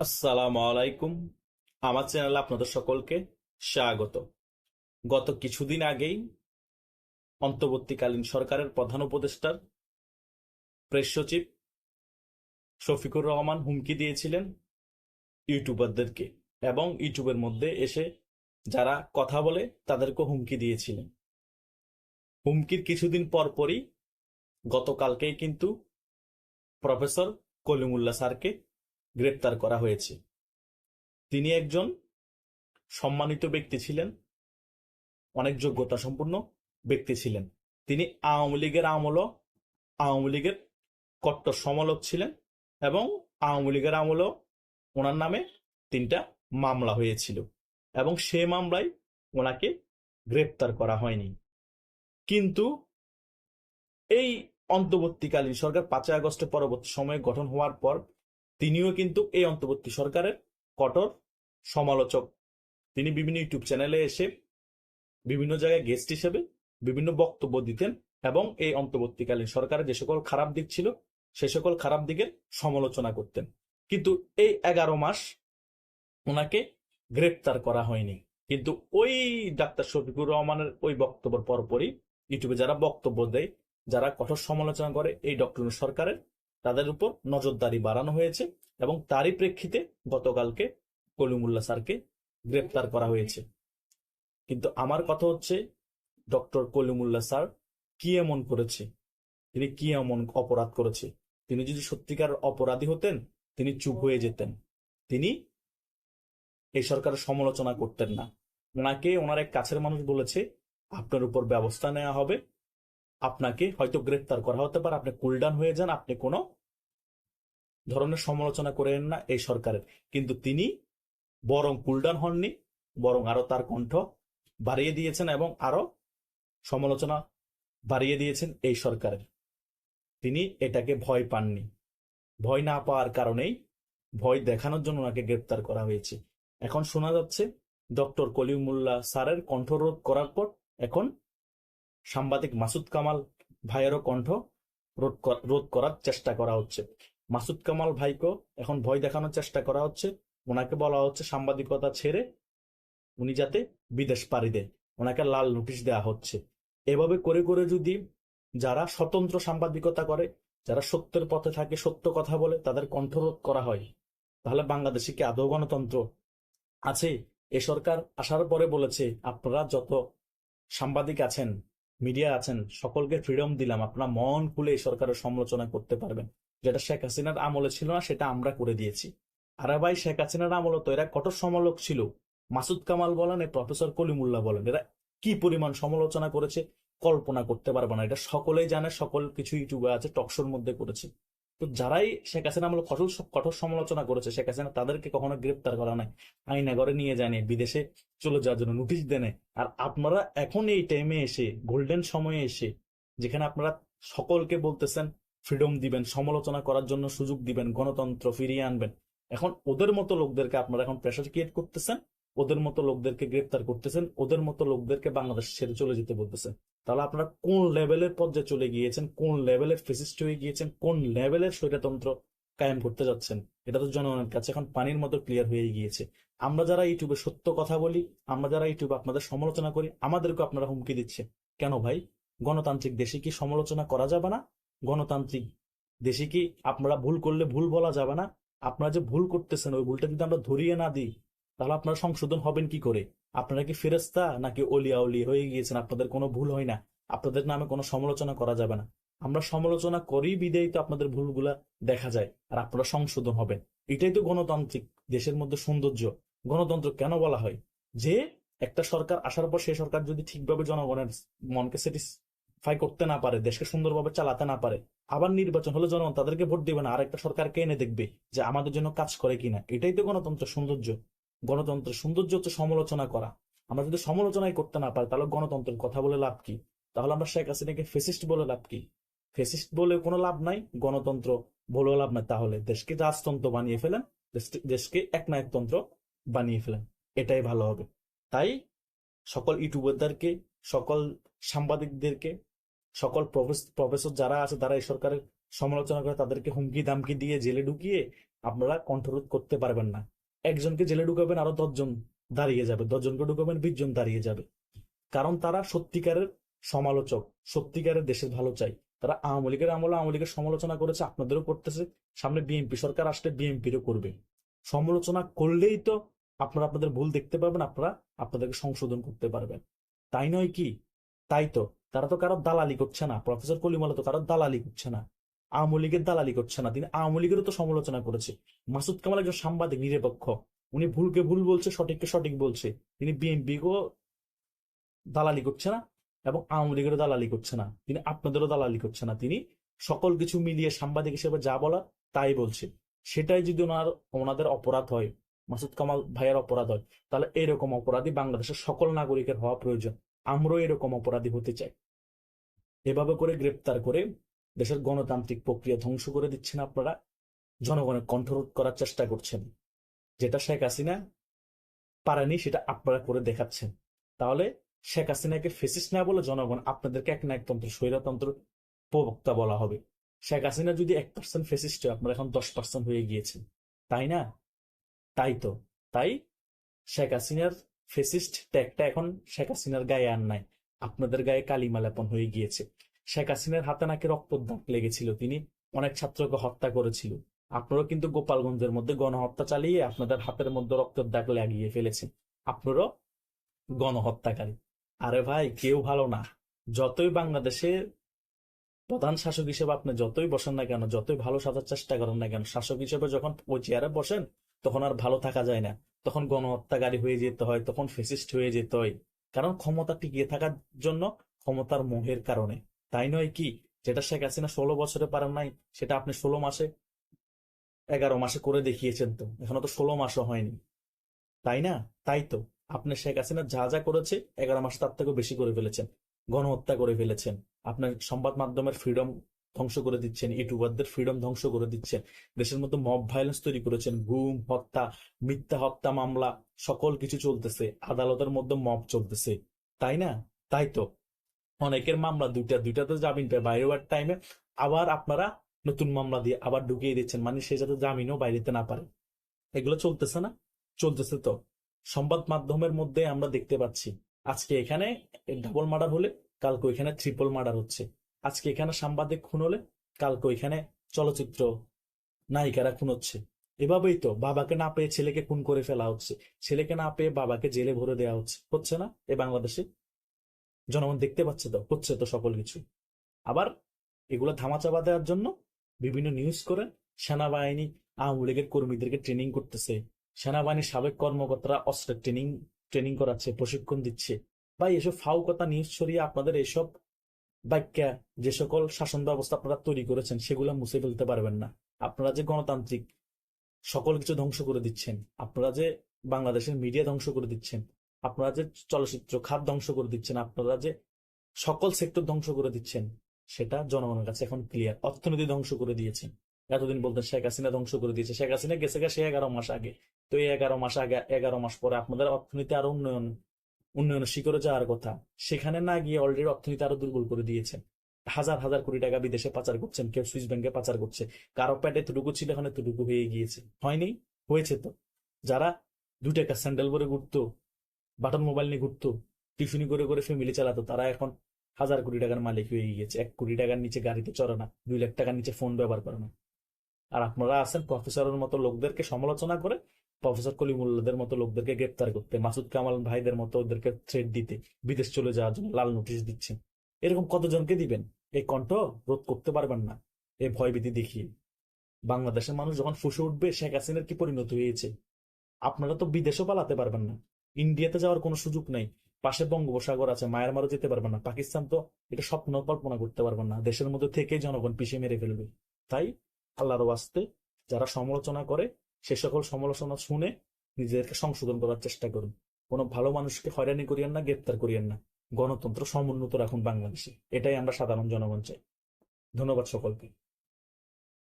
আসসালামু আলাইকুম। আমার চ্যানেলে আপনাদের সকলকে স্বাগত। গত কিছুদিন আগেই অন্তর্বর্তীকালীন সরকারের প্রধান উপদেষ্টার প্রেস সচিব শফিকুর রহমান হুমকি দিয়েছিলেন ইউটিউবারদেরকে এবং ইউটিউবের মধ্যে এসে যারা কথা বলে তাদেরকে হুমকি দিয়েছিলেন। হুমকির কিছুদিন পর পরই গতকালকেই কিন্তু প্রফেসর কলিমুল্লাহ স্যারকে গ্রেপ্তার করা হয়েছে। তিনি একজন সম্মানিত ব্যক্তি ছিলেন, অনেক যোগ্যতা সম্পন্ন ব্যক্তি ছিলেন। তিনি আওয়ামী লীগের আমল আওয়ামী লীগের কট্টর সমালোক ছিলেন এবং আওয়ামী লীগের আমলও ওনার নামে তিনটা মামলা হয়েছিল এবং সে মামলায় ওনাকে গ্রেপ্তার করা হয়নি। কিন্তু এই অন্তর্বর্তীকালীন সরকার পাঁচই আগস্টের পরবর্তী সময়ে গঠন হওয়ার পর তিনিও কিন্তু এই অন্তর্বর্তী সরকারের কঠোর সমালোচক। তিনি বিভিন্ন ইউটিউব চ্যানেলে এসে বিভিন্ন জায়গায় গেস্ট হিসেবে বিভিন্ন বক্তব্য দিতেন এবং এই অন্তর্বর্তীকালীন সরকারের যে সকল খারাপ দিক ছিল, সে সকল খারাপ দিকের সমালোচনা করতেন। কিন্তু এই এগারো মাস ওনাকে গ্রেপ্তার করা হয়নি। কিন্তু ওই ডাক্তার শফিকুর রহমানের ওই বক্তব্যের পরপরই ইউটিউবে যারা বক্তব্য দেয়, যারা কঠোর সমালোচনা করে, এই ডক্টর সরকারের তাদের উপর নজরদারি বাড়ানো হয়েছে এবং তারই প্রেক্ষিতে গতকালকে কলিমুল্লাহ স্যারকে গ্রেপ্তার করা হয়েছে। কিন্তু আমার কথা হচ্ছে, ডক্টর কলিমুল্লা স্যার কি এমন করেছে? তিনি কি এমন অপরাধ করেছে? তিনি যদি সত্যিকার অপরাধী হতেন, তিনি চুপ হয়ে যেতেন। তিনি এই সরকারের সমালোচনা করতেন না। ওনাকে ওনার এক কাছের মানুষ বলেছে, আপনার উপর ব্যবস্থা নেওয়া হবে আপনাকে হয়তো গ্রেপ্তার করা হতে পারে। আপনি কুলডান হয়ে যান, আপনি কোনো ধরনের সমালোচনা করেন না এই সরকারের। কিন্তু তিনি বরং কুলডান হননি, বরং আরও তার কণ্ঠ বাড়িয়ে দিয়েছেন এবং আরও সমালোচনা বাড়িয়ে দিয়েছেন এই সরকারের। তিনি এটাকে ভয় পাননি। ভয় না পাওয়ার কারণেই ভয় দেখানোর জন্য ওনাকে গ্রেপ্তার করা হয়েছে। এখন শোনা যাচ্ছে, ডক্টর কলিমুল্লাহ স্যারের কণ্ঠরোধ করার পর এখন সাংবাদিক মাসুদ কামাল ভাইয়েরও কণ্ঠ রোধ করার চেষ্টা করা হচ্ছে। মাসুদ কামাল ভাইকেও এখন ভয় দেখানোর চেষ্টা করা হচ্ছে। ওনাকে বলা হচ্ছে সাংবাদিকতা ছেড়ে উনি যাতে বিদেশ পাড়ি দেয় ওনাকে লাল নোটিশ দেওয়া হচ্ছে। এভাবে করে করে যদি যারা স্বতন্ত্র সাংবাদিকতা করে, যারা সত্যের পথে থাকে, সত্য কথা বলে, তাদের কণ্ঠরোধ করা হয়, তাহলে বাংলাদেশে কি আদৌ গণতন্ত্র আছে? এ সরকার আসার পরে বলেছে, আপনারা যত সাংবাদিক আছেন মিডিয়া আছেন, সকলকে ফ্রিডম দিলাম। আপনারা মন খুলে এই সরকারের সমালোচনা করতে পারবেন। যেটা শেখ হাসিনার আমলে ছিল না, সেটা আমরা করে দিয়েছি। আরে ভাই, শেখ হাসিনার আমলে তো এরা কঠোর সমালোক ছিল। মাসুদ কামাল বলেন প্রফেসর কলিমুল্লাহ বলেন, এরা কি পরিমাণ সমালোচনা করেছে, কল্পনা করতে পারব না। এটা সকলেই জানে, সকল কিছু ইউটিউবে আছে টকশোর মধ্যে করেছে। তো যারাই শেখ হাসিনা আমলে কঠোর কঠোর সমালোচনা করেছে, শেখ হাসিনা তাদেরকে কখনো গ্রেপ্তার করা নাই। আইনাগরে নিয়ে যায়নি বিদেশে চলে যাওয়ার জন্য নোটিশ দেনে আর আপনারা এখন এই টাইমে এসে গোল্ডেন সময়ে এসে, যেখানে আপনারা সকলকে বলতেছেন ফ্রিডম দিবেন, সমালোচনা করার জন্য সুযোগ দিবেন, গণতন্ত্র ফিরিয়ে আনবেন। এখন ওদের মতো লোকদেরকে আপনারা এখন প্রেশার ক্রিয়েট করতেছেন, ওদের মতো লোকদেরকে গ্রেপ্তার করতেছেন, ওদের মতো লোকদেরকে বাংলাদেশ ছেড়ে চলে যেতে বলতেছেন। তাহলে আপনারা কোন লেভেলের পর্যায়ে চলে গিয়েছেন? কোন লেভেলের ফেসিস্ট হয়ে গিয়েছেন? কোন লেভেলের স্বৈরতন্ত্র কায়েম করতে যাচ্ছেন? এটা তো জনগণের কাছে এখন পানির মতো ক্লিয়ার হয়ে গিয়েছে। আমরা যারা ইউটিউবে সত্য কথা বলি, আমরা যারা ইউটিউবে আপনাদের সমালোচনা করি আমাদেরকে আপনারা হুমকি দিচ্ছে কেন ভাই? গণতান্ত্রিক দেশে কি সমালোচনা করা যাবে না? গণতান্ত্রিক দেশে কি আপনারা ভুল করলে ভুল বলা যাবে না? আপনারা যে ভুল করতেছেন, ওই ভুলটা যদি আমরা ধরিয়ে না দিই তাহলে আপনারা সংশোধন হবেন কি করে? আপনারা কি ফেরেস্তা নাকি অলিয়া অলি হয়ে গিয়েছেন? আপনাদের কোনো ভুল হয় না। আপনাদের নামে কোনো সমালোচনা করা যাবে না। আমরা সমালোচনা করি বিদেয়ী তো আপনাদের ভুলগুলা দেখা যায় আর আপনারা সংশোধন হবেন। এটাই তো গণতান্ত্রিক দেশের মধ্যে সৌন্দর্য। গণতন্ত্র কেন বলা হয়? যে একটা সরকার আসার পর সেই সরকার যদি ঠিকভাবে জনগণের মনকে স্যাটিসফাই করতে না পারে, দেশকে সুন্দরভাবে চালাতে না পারে, আবার নির্বাচন হলে জনগণ তাদেরকে ভোট দিবে না আর একটা সরকারকে এনে দেখবে যে আমাদের জন্য কাজ করে কিনা। এটাই তো গণতন্ত্রের সৌন্দর্য। গণতন্ত্রের সৌন্দর্য হচ্ছে সমালোচনা করা। আমরা যদি সমালোচনাই করতে না পারি, তাহলে গণতন্ত্রের কথা বলে লাভ কি? তাহলে আমরা শেখ হাসিনাকে ফেসিস্ট বলে লাভ কি? ফেসিস্ট বলে কোনো লাভ নাই, গণতন্ত্র বলেও লাভ নাই। তাহলে দেশকে রাজতন্ত্র বানিয়ে ফেলেন দেশ- দেশকে একনায়কতন্ত্র বানিয়ে ফেলেন। এটাই ভালো হবে। তাই সকল ইউটিউবারদেরকে, সকল সাংবাদিকদেরকে, সকল প্রফেস- প্রফেসর যারা আছে, তারা এই সরকারের সমালোচনা করে, তাদেরকে হুমকি দামকি দিয়ে জেলে ঢুকিয়ে আপনারা কণ্ঠরোধ করতে পারবেন না। একজনকে জেলে ঢুকাবেন, আরও দশজন দাঁড়িয়ে যাবে। দশজনকে ঢুকাবেন বিশ জন দাঁড়িয়ে যাবে। কারণ তারা সত্যিকারের সমালোচক, সত্যিকারের দেশের ভালো চাই। তারা আওয়ামী লীগের আমলে আওয়ামী লীগের সমালোচনা করেছে, আপনাদেরও করতেছে। সামনে বিএনপি সরকার আসলে বিএনপিরও করবে। সমালোচনা করলেই তো আপনারা আপনাদের ভুল দেখতে পাবেন আপনারা আপনাদেরকে সংশোধন করতে পারবেন। তাই নয় কি? তাই তো। তারা তো কারও দালালি করছে না। প্রফেসর কলিমালা তো কারও দালালি করছে না। আওয়ামী লীগের দালালি করছে না। তিনি আওয়ামী লীগেরও তো সমালোচনা করেছে। মাসুদ কামাল একজন সাংবাদিক, নিরপেক্ষ। উনি ভুলকে ভুল বলছে, সঠিককে সঠিক বলছে। তিনি বিএনপিকেও দালালি করছে না এবং আওয়ামী লীগেরও দালালি করছে না। তিনি আপনাদেরও দালালি করছে না। তিনি সকল কিছু মিলিয়ে সাংবাদিক হিসেবে যা বলা তাই বলছে। সেটাই যদি ওনার, ওনাদের অপরাধ হয়, মাসুদ কামাল ভাইয়ের অপরাধ হয়, তাহলে এরকম অপরাধী বাংলাদেশের সকল নাগরিকের হওয়া প্রয়োজন। আমরাও এরকম অপরাধী হতে চাই। এভাবে করে গ্রেপ্তার করে দেশের গণতান্ত্রিক প্রক্রিয়া ধ্বংস করে দিচ্ছেন আপনারা? জনগণের কণ্ঠরোধ করার চেষ্টা করছেন। যেটা শেখ হাসিনা পারেনি, সেটা আপনারা করে দেখাচ্ছেন। তাহলে শেখ হাসিনাকে ফেসিস না বলে জনগণ আপনাদেরকে এক না একতন্ত্র স্বৈরতন্ত্র প্রবক্তা বলা হবে। শেখ হাসিনা যদি এক পার্সেন্ট ফেসিস্ট হয়, আপনারা এখন দশ পার্সেন্ট হয়ে গিয়েছেন। তাই না? তাই তো। তাই শেখ হাসিনার ফেসিস্ট ট্যাগটা এখন শেখ হাসিনার গায়ে আর নাই। আপনাদের গায়ে কালিমা লেপন হয়ে গিয়েছে। শেখ হাসিনার হাতে নাকি রক্ত দাগ লেগেছিল তিনি। অনেক ছাত্রকে হত্যা করেছিল। আপনারাও কিন্তু গোপালগঞ্জের মধ্যে গণহত্যা চালিয়ে আপনাদের হাতের মধ্যে রক্তের দাগ লাগিয়ে ফেলেছেন। আপনারও গণহত্যাকারী। আরে ভাই, কেউ ভালো না। যতই বাংলাদেশে প্রধান শাসক হিসেবে আপনি যতই বসেন না কেন, যতই ভালো সাজার চেষ্টা করেন না কেন, শাসক হিসেবে যখন ওই চেয়ারে বসেন, তখন আর ভালো থাকা যায় না। তখন গণহত্যাকারী হয়ে যেতে হয়, তখন ফেসিস্ট হয়ে যেতে হয়। কারণ ক্ষমতা টিকিয়ে থাকার জন্য ক্ষমতার মোহের কারণে। তাই নয় কি? যেটা শেখ হাসিনা ষোলো বছরে পারেন নাই, সেটা আপনি ষোলো মাসে, এগারো মাসে করে দেখিয়েছেন তো। এখনও তো ষোলো মাসও হয়নি। তাই না? তাই তো। আপনি শেখ হাসিনা যা যা করেছে, এগারো মাস তার থেকেও বেশি করে ফেলেছেন। গণহত্যা করে ফেলেছেন। আপনার সংবাদ মাধ্যমের ফ্রিডম ধ্বংস করে দিচ্ছেন, ইউটিউবারদের ফ্রিডম ধ্বংস করে দিচ্ছেন। দেশের মধ্যে মব ভায়োলেন্স তৈরি করেছেন, গুম, হত্যা, মিথ্যা হত্যা মামলা, সকল কিছু চলতেছে। আদালতের মধ্যে মব চলতেছে। তাই না? তাই তো। অনেকের মামলা দুইটা দুইটাতে জামিন পায় বাইরে হওয়ার টাইমে আবার আপনারা নতুন মামলা দিয়ে আবার ঢুকিয়ে দিচ্ছেন মানে সে যাতে জামিনও বাইরেতে না পারে। এগুলো চলতেছে না? চলতেছে তো। সংবাদ মাধ্যমের মধ্যে আমরা দেখতে পাচ্ছি, আজকে এখানে ডাবল মার্ডার হলে কালকে ওইখানে ট্রিপল মার্ডার হচ্ছে। আজকে এখানে সাংবাদিক খুন হলে কালকে ওইখানে চলচ্চিত্র নায়িকারা খুন হচ্ছে। এভাবেই তো, বাবাকে না পেয়ে ছেলেকে খুন করে ফেলা হচ্ছে। ছেলেকে না পেয়ে বাবাকে জেলে ভরে দেওয়া হচ্ছে। হচ্ছে না এ বাংলাদেশে? জনগণ দেখতে পাচ্ছে তো, হচ্ছে তো সকল কিছু। আবার এগুলো ধামাচাপা দেওয়ার জন্য বিভিন্ন নিউজ করে সেনাবাহিনী, আওয়ামী লীগের কর্মীদেরকে ট্রেনিং করতেছে। সেনাবাহিনীর সাবেক কর্মকর্তারা অস্ত্রের ট্রেনিং ট্রেনিং করাচ্ছে, প্রশিক্ষণ দিচ্ছে। বা এসব ফাউ কথা নিউজ ছড়িয়ে আপনাদের এসব বাক্যা যে সকল শাসন ব্যবস্থা আপনারা তৈরি করেছেন, সেগুলো মুছে ফেলতে পারবেন না। আপনারা যে গণতান্ত্রিক সকল কিছু ধ্বংস করে দিচ্ছেন, আপনারা যে বাংলাদেশের মিডিয়া ধ্বংস করে দিচ্ছেন আপনারা যে চলচ্চিত্র খাত ধ্বংস করে দিচ্ছেন, আপনারা যে সকল সেক্টর ধ্বংস করে দিচ্ছেন, সেটা জনগণের কাছে এখন ক্লিয়ার অর্থনীতি ধ্বংস করে দিয়েছেন। এতদিন বলতেন শেখ হাসিনা ধ্বংস করে দিয়েছে। শেখ হাসিনা গেছে গেছে এগারো মাস আগে। তো এই এগারো মাস আগে, এগারো মাস পরে আপনাদের অর্থনীতি আরও উন্নয়ন, উন্নয়নের শিখরে যাওয়ার কথা। সেখানে না গিয়ে অলরেডি অর্থনীতি আরও দুর্বল করে দিয়েছেন। হাজার হাজার কোটি টাকা বিদেশে পাচার করছেন, কেউ সুইস ব্যাংকে পাচার করছে। কারও প্যাটে এতটুকু ছিল, এখন এতটুকু হয়ে গিয়েছে। হয়নি? হয়েছে তো। যারা দু টাকা স্যান্ডেল পরে ঘুরতো বাটন মোবাইল নিয়ে ঘুরতো টিফিনি করে করে ফ্যামিলি চালাতো। তারা এখন হাজার কোটি টাকার মালিক হয়ে গিয়েছে। এক কোটি টাকার নিচে গাড়িতে চড়ে না, দুই লাখ টাকার নিচে ফোন ব্যবহার করে না। আর আপনারা আছেন প্রফেসরের মতো লোকদেরকে সমালোচনা করে প্রফেসর কলিমুল্লাদের মতো লোকদেরকে গ্রেপ্তার করতে, মাসুদ কামাল ভাইদের মতো ওদেরকে থ্রেড দিতে, বিদেশ চলে যাওয়ার জন্য লাল নোটিশ দিচ্ছেন। এরকম কতজনকে দিবেন? এই কণ্ঠ রোধ করতে পারবেন না এই ভয়ভীতি দেখিয়ে। বাংলাদেশের মানুষ যখন ফুসে উঠবে, শেখ হাসিনার কি পরিণত হয়েছে? আপনারা তো বিদেশও পালাতে পারবেন না। ইন্ডিয়াতে যাওয়ার কোনো সুযোগ নেই। পাশে বঙ্গোপসাগর আছে মায়ানমারও যেতে পারবে না। পাকিস্তান তো এটা স্বপ্ন কল্পনা করতে পারবেন না। দেশের মধ্যে থেকে জনগণ পিছিয়ে মেরে ফেলবে। তাই আল্লাহর ওয়াস্তে যারা সমালোচনা করে, সে সকল সমালোচনা শুনে নিজেদেরকে সংশোধন করার চেষ্টা করুন। কোনো ভালো মানুষকে হয়রানি করিয়েন না, গ্রেপ্তার করিয়েন না। গণতন্ত্র সমুন্নত রাখুন বাংলাদেশে। এটাই আমরা সাধারণ জনগণ চাই। ধন্যবাদ সকলকে।